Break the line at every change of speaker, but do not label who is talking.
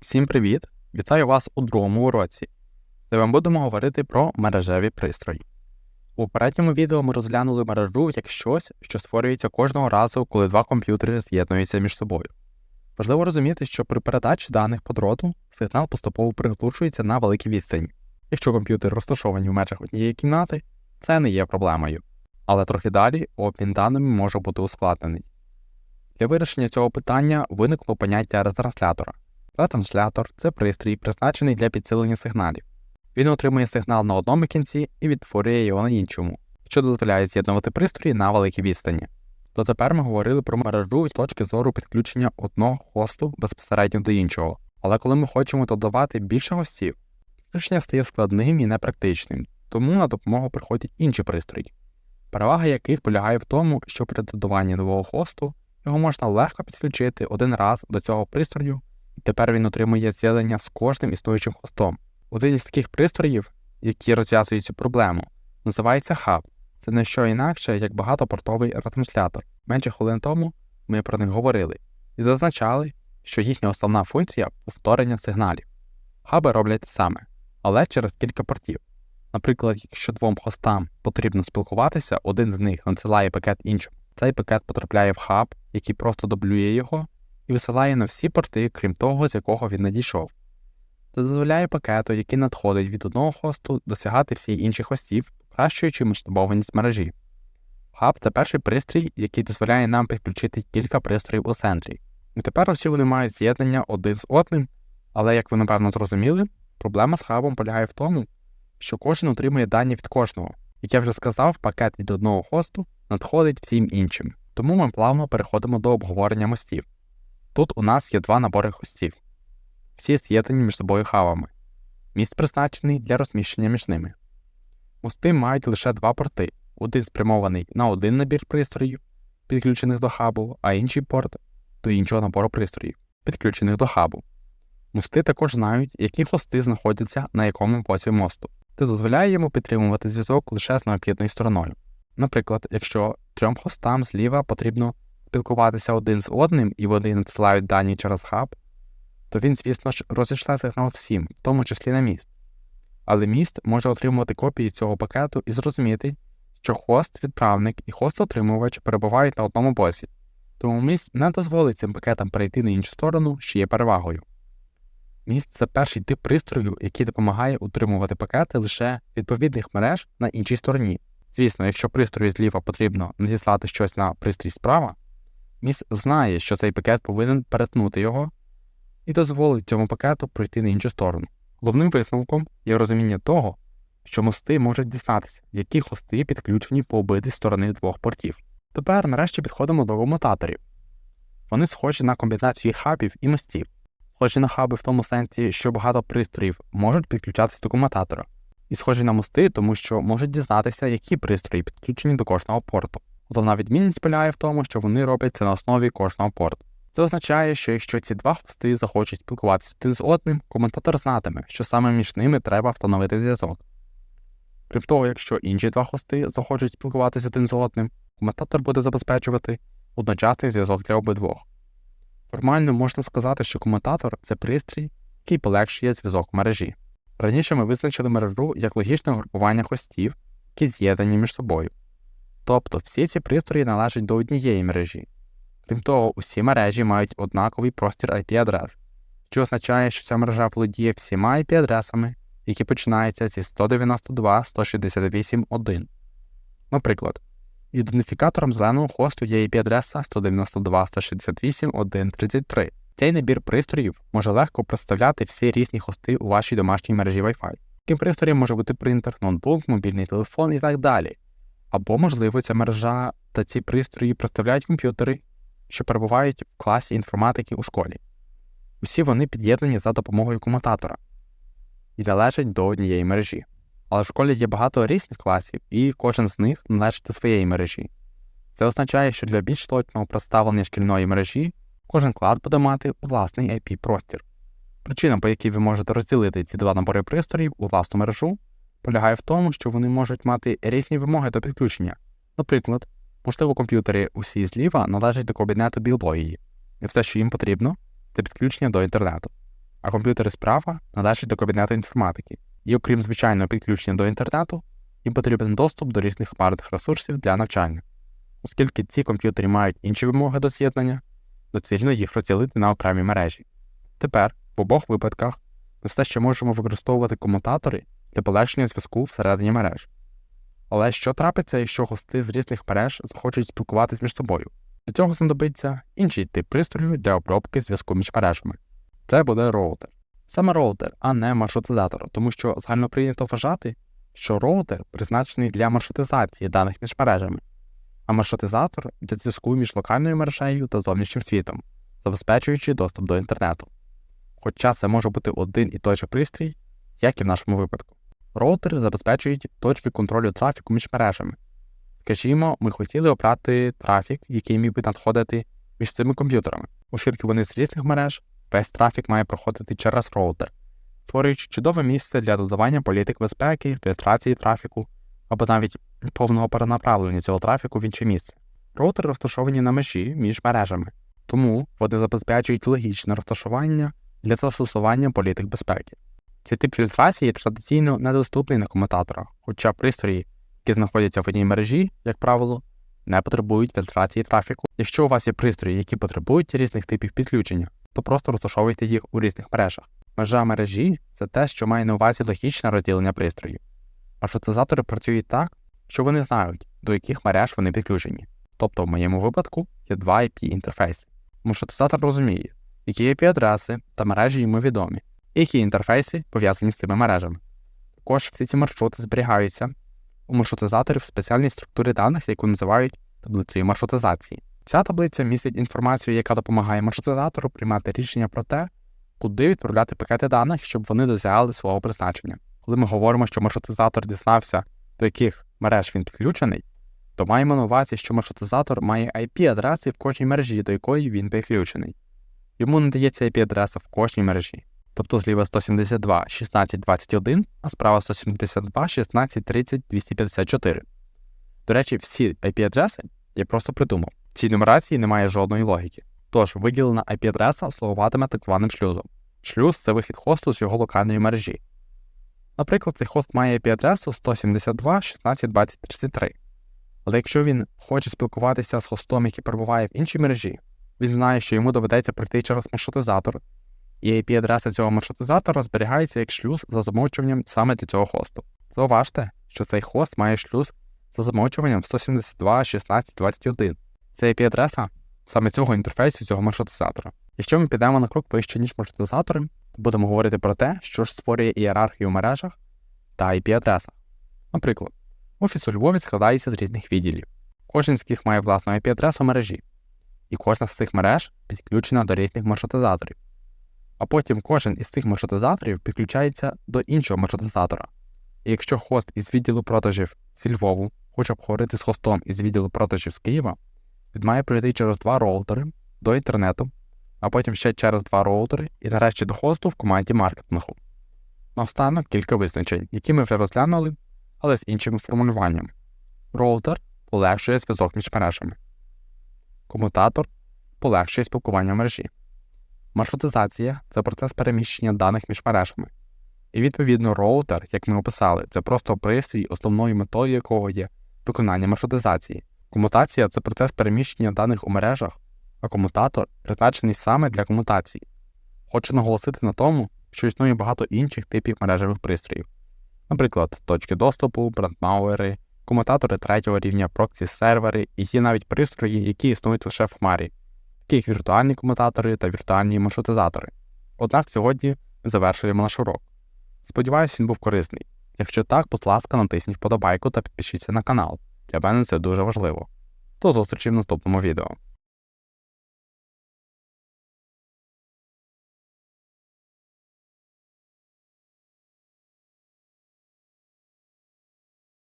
Всім привіт! Вітаю вас у другому уроці, де ми будемо говорити про мережеві пристрої. У попередньому відео ми розглянули мережу як щось, що створюється кожного разу, коли два комп'ютери з'єднуються між собою. Важливо розуміти, що при передачі даних по дроту сигнал поступово приглушується на великій відстані. Якщо комп'ютери розташовані в межах однієї кімнати, це не є проблемою. Але трохи далі обмін даними може бути ускладнений. Для вирішення цього питання виникло поняття ретранслятора. Ретранслятор це пристрій, призначений для підсилення сигналів. Він отримує сигнал на одному кінці і відтворює його на іншому, що дозволяє з'єднувати пристрої на великій відстані. Дотепер ми говорили про мережу з точки зору підключення одного хосту безпосередньо до іншого. Але коли ми хочемо додавати більше гостів, підключення стає складним і непрактичним, тому на допомогу приходять інші пристрої, перевага яких полягає в тому, що при додаванні нового хосту його можна легко підключити один раз до цього пристрою, тепер він отримує з'єднання з кожним існуючим хостом. Один із таких пристроїв, які розв'язують цю проблему, називається хаб. Це не що інакше, як багатопортовий ретранслятор. Менше хвилин тому ми про них говорили і зазначали, що їхня основна функція повторення сигналів. Хаби роблять те саме, але через кілька портів. Наприклад, якщо двом хостам потрібно спілкуватися, один з них надсилає пакет іншому. Цей пакет потрапляє в хаб, який просто дублює його і висилає на всі порти, крім того, з якого він надійшов. Це дозволяє пакету, який надходить від одного хосту, досягати всіх інших хостів, покращуючи масштабованість мережі. Хаб це перший пристрій, який дозволяє нам підключити кілька пристроїв у центрі. І тепер усі вони мають з'єднання один з одним, але, як ви напевно зрозуміли, проблема з хабом полягає в тому, що кожен отримує дані від кожного. Як я вже сказав, пакет від одного хосту надходить всім іншим, тому ми плавно переходимо до обговорення мостів. Тут у нас є два набори хостів, всі з'єднані між собою хавами. Міст призначений для розміщення між ними. Мости мають лише два порти: один спрямований на один набір пристроїв, підключених до хабу, а інший порт до іншого набору пристроїв, підключених до хабу. Мости також знають, які хости знаходяться на якому боці мосту. Це дозволяє йому підтримувати зв'язок лише з необхідною стороною. Наприклад, якщо трьом хостам зліва потрібно спілкуватися один з одним і вони надсилають дані через хаб, то він, звісно ж, розійшла сигнал всім, в тому числі на міст. Але міст може отримувати копії цього пакету і зрозуміти, що хост-відправник і хост-отримувач перебувають на одному боці, тому міст не дозволить цим пакетам перейти на іншу сторону, що є перевагою. Міст це перший тип пристрою, який допомагає утримувати пакети лише відповідних мереж на іншій стороні. Звісно, якщо пристрою зліва потрібно надіслати щось на пристрій справа, міст знає, що цей пакет повинен перетнути його і дозволить цьому пакету пройти на іншу сторону. Головним висновком є розуміння того, що мости можуть дізнатися, які хости підключені по обидві сторони двох портів. Тепер нарешті підходимо до комутаторів. Вони схожі на комбінацію хабів і мостів, схожі на хаби в тому сенсі, що багато пристроїв можуть підключатися до комутатора, і схожі на мости, тому що можуть дізнатися, які пристрої підключені до кожного порту. Головна відмінність полягає в тому, що вони роблять це на основі кожного порту. Це означає, що якщо ці два хости захочуть спілкуватися один з одним, коментатор знатиме, що саме між ними треба встановити зв'язок. Крім того, якщо інші два хости захочуть спілкуватися один з одним, коментатор буде забезпечувати одночасний зв'язок для обидвох. Формально можна сказати, що коментатор це пристрій, який полегшує зв'язок в мережі. Раніше ми визначили мережу як логічне групування хостів, які з'єднані між собою. Тобто всі ці пристрої належать до однієї мережі. Крім того, усі мережі мають однаковий простір IP-адрес, що означає, що ця мережа володіє всіма IP-адресами, які починаються зі 192.168.1. Наприклад, ідентифікатором зеленого хосту є IP-адреса 192.168.1.33. Цей набір пристроїв може легко представляти всі різні хости у вашій домашній мережі Wi-Fi. Таким пристроєм може бути принтер, ноутбук, мобільний телефон і так далі. Або, можливо, ця мережа та ці пристрої представляють комп'ютери, що перебувають в класі інформатики у школі. Усі вони під'єднані за допомогою комутатора і належать до однієї мережі. Але в школі є багато різних класів, і кожен з них належить до своєї мережі. Це означає, що для більш точного представлення шкільної мережі кожен клас буде мати власний IP-простір. Причина, по якій ви можете розділити ці два набори пристроїв у власну мережу, полягає в тому, що вони можуть мати різні вимоги до підключення. Наприклад, можливо, комп'ютери усі зліва належать до кабінету біології, і все, що їм потрібно, це підключення до інтернету. а комп'ютери справа належать до кабінету інформатики. І окрім звичайного підключення до інтернету, їм потрібен доступ до різних хмарних ресурсів для навчання. Оскільки ці комп'ютери мають інші вимоги до з'єднання, доцільно їх розділити на окремі мережі. Тепер, в обох випадках, ми все ще можемо використовувати комутатори для полегшення зв'язку всередині мереж. Але що трапиться, якщо гости з різних мереж захочуть спілкуватись між собою? Для цього знадобиться інший тип пристрою для обробки зв'язку між мережами. Це буде роутер. Саме роутер, а не маршрутизатор, тому що загально прийнято вважати, що роутер призначений для маршрутизації даних між мережами, а маршрутизатор для зв'язку між локальною мережею та зовнішнім світом, забезпечуючи доступ до інтернету. Хоча це може бути один і той же пристрій, як і в нашому випадку. Роутери забезпечують точки контролю трафіку між мережами. Скажімо, ми хотіли обрати трафік, який міг би надходити між цими комп'ютерами, оскільки вони з різних мереж, весь трафік має проходити через роутер, створюючи чудове місце для додавання політик безпеки, фільтрації трафіку або навіть повного перенаправлення цього трафіку в інше місце. Роутери розташовані на межі між мережами, тому вони забезпечують логічне розташування для застосування політик безпеки. Цей тип фільтрації традиційно недоступний на комутаторах, хоча пристрої, які знаходяться в одній мережі, як правило, не потребують фільтрації трафіку. Якщо у вас є пристрої, які потребують різних типів підключення, то просто розташовуйте їх у різних мережах. Межа мережі це те, що має на увазі логічне розділення пристроїв. Маршрутизатори працюють так, що вони знають, до яких мереж вони підключені. Тобто, в моєму випадку є два IP-інтерфейси. Маршрутизатор розуміє, які IP-адреси та мережі йому відомі, які інтерфейси пов'язані з цими мережами. Також всі ці маршрути зберігаються у маршрутизаторів в спеціальній структурі даних, яку називають таблицею маршрутизації. Ця таблиця містить інформацію, яка допомагає маршрутизатору приймати рішення про те, куди відправляти пакети даних, щоб вони досягали свого призначення. Коли ми говоримо, що маршрутизатор дізнався, до яких мереж він підключений, то маємо на увазі, що маршрутизатор має IP-адреси в кожній мережі, до якої він підключений. Йому надається IP-адреса в кожній мережі, тобто зліва 172 16 21, а справа 172 16 30 254. До речі, всі IP-адреси я просто придумав. В цій нумерації немає жодної логіки. Тож виділена IP-адреса слугуватиме так званим шлюзом. Шлюз це вихід хосту з його локальної мережі. Наприклад, цей хост має IP-адресу 172 16 20 33. Але якщо він хоче спілкуватися з хостом, який перебуває в іншій мережі, він знає, що йому доведеться пройти через маршрутизатор, і IP-адреса цього маршрутизатора зберігається як шлюз за замовчуванням саме для цього хосту. Зауважте, що цей хост має шлюз за замовчуванням 172 16 21. Це IP-адреса саме цього інтерфейсу цього маршрутизатора. Якщо ми підемо на крок вище, ніж маршрутизатори, то будемо говорити про те, що ж створює ієрархію в мережах та IP-адресах. Наприклад, офіс у Львові складається з різних відділів. Кожен з них має власну IP-адресу мережі, і кожна з цих мереж підключена до різних маршрутизаторів. А потім кожен із цих маршрутизаторів підключається до іншого маршрутизатора. І якщо хост із відділу продажів зі Львову хоче обговорити з хостом із відділу продажів з Києва, він має пройти через два роутери до інтернету, а потім ще через два роутери і нарешті до хосту в команді маркетингу. Наостанок кілька визначень, які ми вже розглянули, але з іншими формулюваннями. Роутер полегшує зв'язок між мережами. Комутатор полегшує спілкування в мережі. Маршрутизація це процес переміщення даних між мережами. І відповідно роутер, як ми описали, це просто пристрій, основною метою якого є виконання маршрутизації. Комутація це процес переміщення даних у мережах, а комутатор призначений саме для комутації. Хочу наголосити на тому, що існує багато інших типів мережевих пристроїв, наприклад, точки доступу, брандмауери, комутатори третього рівня, проксі-сервери і є навіть пристрої, які існують лише в хмарі, такі віртуальні комутатори та віртуальні маршрутизатори. Однак сьогодні ми завершуємо наш урок. Сподіваюсь, він був корисний. Якщо так, будь ласка, натисніть вподобайку та підпишіться на канал. Для мене це дуже важливо. До зустрічі в наступному відео.